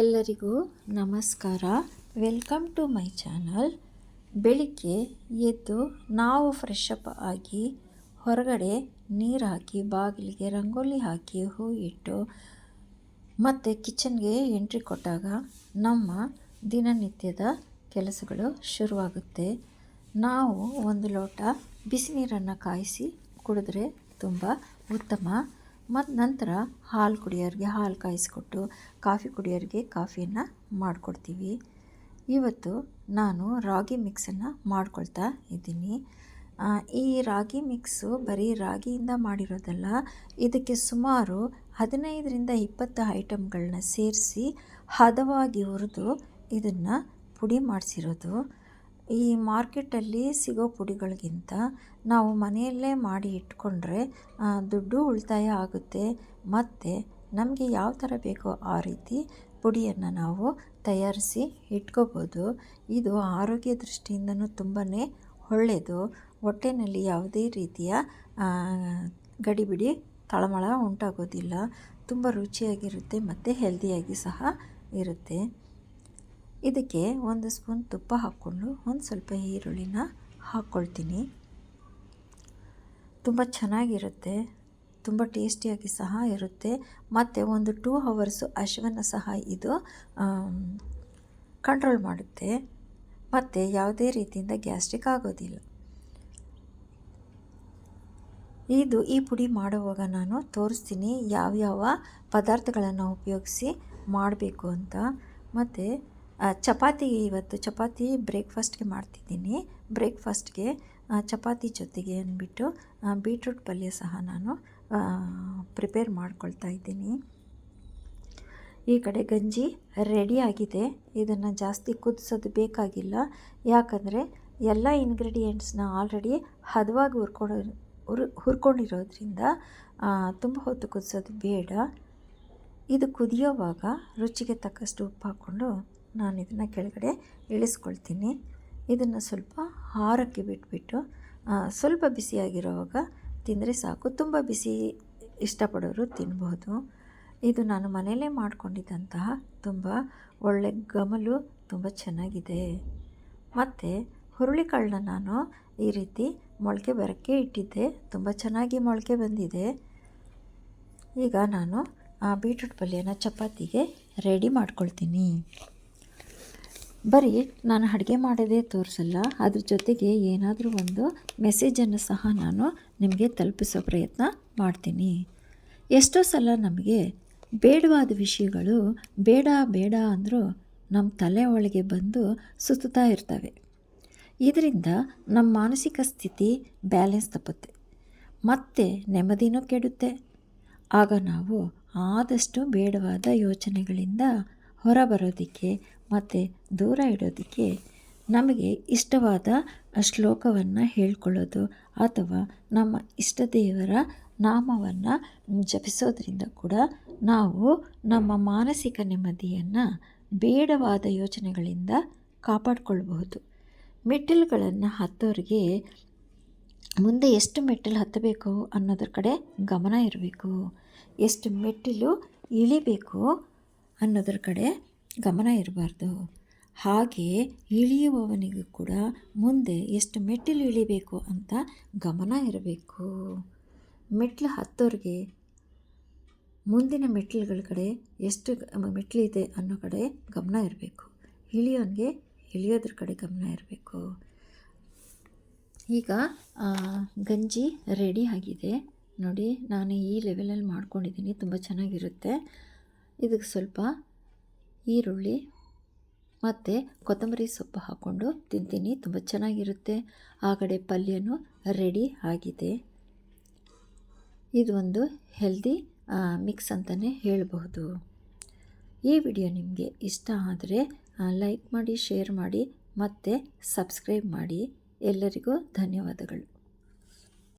ಎಲ್ಲರಿಗೂ ನಮಸ್ಕಾರ. Welcome to my channel ಬೆಳಿಗ್ಗೆ ಎದ್ದು ನಾವು ಫ್ರೆಶ್ ಅಪ್ ಆಗಿ ಹೊರಗಡೆ ನೀರು ಹಾಕಿ, ಬಾಗಿಲಿಗೆ ರಂಗೋಲಿ ಹಾಕಿ, ಹೂ ಇಟ್ಟು ಮತ್ತು ಕಿಚನ್ಗೆ ಎಂಟ್ರಿ ಕೊಟ್ಟಾಗ ನಮ್ಮ ದಿನನಿತ್ಯದ ಕೆಲಸಗಳು ಶುರುವಾಗುತ್ತೆ. ನಾವು ಒಂದು ಲೋಟ ಬಿಸಿ ನೀರನ್ನು ಕಾಯಿಸಿ ಕುಡಿದ್ರೆ ತುಂಬ ಉತ್ತಮ ಮತ್ತು ನಂತರ ಹಾಲು ಕುಡಿಯೋರಿಗೆ ಹಾಲು ಕಾಯಿಸಿಕೊಟ್ಟು ಕಾಫಿ ಕುಡಿಯೋರಿಗೆ ಕಾಫಿಯನ್ನು ಮಾಡಿಕೊಡ್ತೀವಿ. ಇವತ್ತು ನಾನು ರಾಗಿ ಮಿಕ್ಸನ್ನು ಮಾಡ್ಕೊಳ್ತಾ ಇದ್ದೀನಿ. ಈ ರಾಗಿ ಮಿಕ್ಸು ಬರೀ ರಾಗಿಯಿಂದ ಮಾಡಿರೋದಲ್ಲ, ಇದಕ್ಕೆ ಸುಮಾರು ಹದಿನೈದರಿಂದ ಇಪ್ಪತ್ತು ಐಟಮ್ಗಳನ್ನ ಸೇರಿಸಿ ಹದವಾಗಿ ಹುರಿದು ಇದನ್ನು ಪುಡಿ ಮಾಡಿಸಿರೋದು. ಈ ಮಾರ್ಕೆಟಲ್ಲಿ ಸಿಗೋ ಪುಡಿಗಳಿಗಿಂತ ನಾವು ಮನೆಯಲ್ಲೇ ಮಾಡಿ ಇಟ್ಕೊಂಡ್ರೆ ದುಡ್ಡು ಉಳಿತಾಯ ಆಗುತ್ತೆ. ಮತ್ತು ನಮಗೆ ಯಾವ ಥರ ಬೇಕೋ ಆ ರೀತಿ ಪುಡಿಯನ್ನು ನಾವು ತಯಾರಿಸಿ ಇಟ್ಕೋಬೋದು. ಇದು ಆರೋಗ್ಯ ದೃಷ್ಟಿಯಿಂದನೂ ತುಂಬಾ ಒಳ್ಳೆಯದು ಹೊಟ್ಟೆನಲ್ಲಿ ಯಾವುದೇ ರೀತಿಯ ಗಡಿಬಿಡಿ, ತಳಮಳ ಉಂಟಾಗೋದಿಲ್ಲ. ತುಂಬ ರುಚಿಯಾಗಿರುತ್ತೆ ಮತ್ತು ಹೆಲ್ದಿಯಾಗಿ ಸಹ ಇರುತ್ತೆ. ಇದಕ್ಕೆ ಒಂದು ಸ್ಪೂನ್ ತುಪ್ಪ ಹಾಕ್ಕೊಂಡು ಒಂದು ಸ್ವಲ್ಪ ಈರುಳ್ಳಿನ ಹಾಕ್ಕೊಳ್ತೀನಿ. ತುಂಬ ಚೆನ್ನಾಗಿರುತ್ತೆ, ತುಂಬ ಟೇಸ್ಟಿಯಾಗಿ ಸಹ ಇರುತ್ತೆ. ಮತ್ತು ಒಂದು ಟೂ ಹವರ್ಸು ಹಸಿವನ್ನು ಸಹ ಇದು ಕಂಟ್ರೋಲ್ ಮಾಡುತ್ತೆ. ಮತ್ತು ಯಾವುದೇ ರೀತಿಯಿಂದ ಗ್ಯಾಸ್ಟ್ರಿಕ್ ಆಗೋದಿಲ್ಲ. ಇದು ಈ ಪುಡಿ ಮಾಡುವಾಗ ನಾನು ತೋರಿಸ್ತೀನಿ ಯಾವ್ಯಾವ ಪದಾರ್ಥಗಳನ್ನು ಉಪಯೋಗಿಸಿ ಮಾಡಬೇಕು ಅಂತ. ಮತ್ತು ಚಪಾತಿ ಇವತ್ತು ಚಪಾತಿ ಬ್ರೇಕ್ಫಾಸ್ಟ್ಗೆ ಮಾಡ್ತಿದ್ದೀನಿ. ಬ್ರೇಕ್ಫಾಸ್ಟ್ಗೆ ಚಪಾತಿ ಜೊತೆಗೆ ಅಂದ್ಬಿಟ್ಟು ಬೀಟ್ರೂಟ್ ಪಲ್ಯ ಸಹ ನಾನು ಪ್ರಿಪೇರ್ ಮಾಡ್ಕೊಳ್ತಾ ಇದ್ದೀನಿ. ಈ ಕಡೆ ಗಂಜಿ ರೆಡಿಯಾಗಿದೆ ಇದನ್ನು ಜಾಸ್ತಿ ಕುದಿಸೋದು ಬೇಕಾಗಿಲ್ಲ. ಯಾಕಂದರೆ ಎಲ್ಲ ಇಂಗ್ರೀಡಿಯೆಂಟ್ಸ್ನ ಆಲ್ರೆಡಿ ಹದವಾಗಿ ಹುರ್ಕೊಂಡು, ಹುರ್, ಹುರ್ಕೊಂಡಿರೋದ್ರಿಂದ ತುಂಬ ಹೊತ್ತು ಕುದಿಸೋದು ಬೇಡ. ಇದು ಕುದಿಯೋವಾಗ ರುಚಿಗೆ ತಕ್ಕಷ್ಟು ಉಪ್ಪು ಹಾಕ್ಕೊಂಡು ನಾನು ಇದನ್ನು ಕೆಳಗಡೆ ಇಳಿಸ್ಕೊಳ್ತೀನಿ. ಇದನ್ನು ಸ್ವಲ್ಪ ಹಾರಕ್ಕೆ ಬಿಟ್ಬಿಟ್ಟು ಸ್ವಲ್ಪ ಬಿಸಿಯಾಗಿರೋವಾಗ ತಿಂದರೆ ಸಾಕು. ತುಂಬ ಬಿಸಿ ಇಷ್ಟಪಡೋರು ತಿನ್ಬೋದು. ಇದು ನಾನು ಮನೆಯಲ್ಲೇ ಮಾಡಿಕೊಂಡಿದ್ದಂತಹ ತುಂಬ ಒಳ್ಳೆ ಗಮಲು, ತುಂಬ ಚೆನ್ನಾಗಿದೆ. ಮತ್ತು ಹುರುಳಿಕಾಳನ್ನ ನಾನು ಈ ರೀತಿ ಮೊಳಕೆ ಬರೋಕ್ಕೆ ಇಟ್ಟಿದ್ದೆ. ತುಂಬ ಚೆನ್ನಾಗಿ ಮೊಳಕೆ ಬಂದಿದೆ. ಈಗ ನಾನು ಬೀಟ್ರೂಟ್ ಪಲ್ಯನ ಚಪಾತಿಗೆ ರೆಡಿ ಮಾಡ್ಕೊಳ್ತೀನಿ. ಬರೀ ನಾನು ಅಡುಗೆ ಮಾಡೋದೇ ತೋರಿಸಲ್ಲ, ಅದ್ರ ಜೊತೆಗೆ ಏನಾದರೂ ಒಂದು ಮೆಸೇಜನ್ನು ಸಹ ನಾನು ನಿಮಗೆ ತಲುಪಿಸೋ ಪ್ರಯತ್ನ ಮಾಡ್ತೀನಿ. ಎಷ್ಟೋ ಸಲ ನಮಗೆ ಬೇಡವಾದ ವಿಷಯಗಳು ಬೇಡ ಬೇಡ ಅಂದರೂ ನಮ್ಮ ತಲೆ ಒಳಗೆ ಬಂದು ಸುತ್ತುತ್ತಾ ಇರ್ತವೆ. ಇದರಿಂದ ನಮ್ಮ ಮಾನಸಿಕ ಸ್ಥಿತಿ ಬ್ಯಾಲೆನ್ಸ್ ತಪ್ಪುತ್ತೆ. ಮತ್ತೆ ನೆಮ್ಮದಿನೂ ಕೆಡುತ್ತೆ. ಆಗ ನಾವು ಆದಷ್ಟು ಬೇಡವಾದ ಯೋಚನೆಗಳಿಂದ ಹೊರಬರೋದಕ್ಕೆ ಮತ್ತು ದೂರ ಇಡೋದಕ್ಕೆ ನಮಗೆ ಇಷ್ಟವಾದ ಶ್ಲೋಕವನ್ನು ಹೇಳ್ಕೊಳ್ಳೋದು ಅಥವಾ ನಮ್ಮ ಇಷ್ಟ ದೇವರ ನಾಮವನ್ನು ಜಪಿಸೋದ್ರಿಂದ ಕೂಡ ನಾವು ನಮ್ಮ ಮಾನಸಿಕ ನೆಮ್ಮದಿಯನ್ನು ಬೇಡವಾದ ಯೋಚನೆಗಳಿಂದ ಕಾಪಾಡಿಕೊಳ್ಬಹುದು. ಮೆಟ್ಟಿಲುಗಳನ್ನು ಹತ್ತೋರಿಗೆ ಮುಂದೆ ಎಷ್ಟು ಮೆಟ್ಟಿಲು ಹತ್ತಬೇಕು ಅನ್ನೋದ್ರ ಕಡೆ ಗಮನ ಇರಬೇಕು. ಎಷ್ಟು ಮೆಟ್ಟಿಲು ಇಳಿಬೇಕು ಅನ್ನೋದ್ರ ಕಡೆ ಗಮನ ಇರಬಾರ್ದು. ಹಾಗೆ ಇಳಿಯುವವನಿಗೂ ಕೂಡ ಮುಂದೆ ಎಷ್ಟು ಮೆಟ್ಟಿಲು ಇಳಿಬೇಕು ಅಂತ ಗಮನ ಇರಬೇಕು. ಮೆಟ್ಲು ಹತ್ತೋರಿಗೆ ಮುಂದಿನ ಮೆಟ್ಟಿಲುಗಳ ಕಡೆ ಎಷ್ಟು ಮೆಟ್ಲಿದೆ ಅನ್ನೋ ಕಡೆ ಗಮನ ಇರಬೇಕು. ಇಳಿಯೋನಿಗೆ ಇಳಿಯೋದ್ರ ಕಡೆ ಗಮನ ಇರಬೇಕು. ಈಗ ಗಂಜಿ ರೆಡಿ ಆಗಿದೆ. ನೋಡಿ, ನಾನು ಈ ಲೆವೆಲಲ್ಲಿ ಮಾಡ್ಕೊಂಡಿದ್ದೀನಿ. ತುಂಬ ಚೆನ್ನಾಗಿರುತ್ತೆ. ಇದಕ್ಕೆ ಸ್ವಲ್ಪ ಈರುಳ್ಳಿ ಮತ್ತು ಕೊತ್ತಂಬರಿ ಸೊಪ್ಪು ಹಾಕ್ಕೊಂಡು ತಿಂತೀನಿ. ತುಂಬ ಚೆನ್ನಾಗಿರುತ್ತೆ. ಆ ಕಡೆ ಪಲ್ಯನೂ ರೆಡಿ ಆಗಿದೆ. ಇದು ಒಂದು ಹೆಲ್ದಿ ಮಿಕ್ಸ್ ಅಂತಲೇ ಹೇಳಬಹುದು. ಈ ವಿಡಿಯೋ ನಿಮಗೆ ಇಷ್ಟ ಆದರೆ ಲೈಕ್ ಮಾಡಿ ಶೇರ್ ಮಾಡಿ ಮತ್ತು ಸಬ್ಸ್ಕ್ರೈಬ್ ಮಾಡಿ. ಎಲ್ಲರಿಗೂ ಧನ್ಯವಾದಗಳು.